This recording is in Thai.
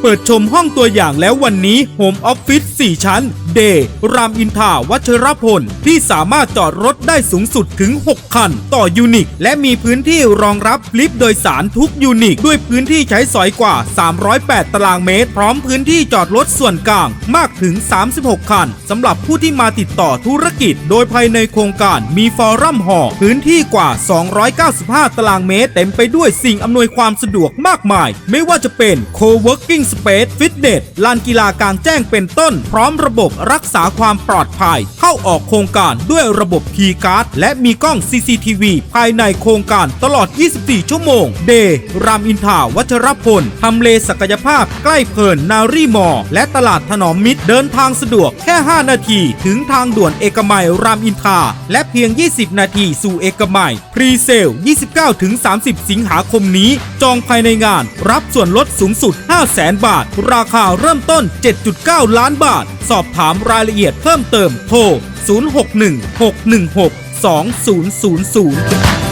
เปิดชมห้องตัวอย่างแล้ววันนี้ Home Office 4 ชั้น เดย์รามอินทราวัชรพล ที่สามารถจอดรถได้สูงสุดถึง 6 คัน ต่อยูนิคและมีพื้นที่รองรับลิฟต์โดยสารทุกยูนิคด้วยพื้นที่ใช้สอยกว่า 308 ตารางเมตร พร้อมพื้นที่จอดรถส่วนกลางมากถึง 36 คันสำหรับผู้ที่มาติดต่อธุรกิจ โดยภายในโครงการมีฟอรัมหอพื้นที่กว่า 295 ตารางเมตร เต็มไปด้วยสิ่งอำนวยความสะดวกมากมาย ไม่ว่าจะเป็น Co-working Space Fitness ลานกีฬากลางแจ้งเป็นต้นพร้อมระบบรักษาความปลอดภัย เข้าออกโครงการด้วยระบบ k e y Card และมีกล้อง CCTV ภายในโครงการตลอด 24 ชั่วโมง เด รามอินทาวัชรพลทำเลศักยภาพใกล้เพลินนารีมอ และตลาดถนอมมิตรเดินทางสะดวกแค่ 5 นาที ถึงทางด่วนเอกมัยรามอินทาและเพียง 20 นาทีสู่เอกมัยพรีเซล 29-30 สิงหาคมนี้ จองภายในงาน รับส่วนลดสูงสุด 500,000 บาท ราคาเริ่มต้น 7.9 ล้านบาทาท สอบถามรายละเอียดเพิ่มเติมโทร 061 616 2000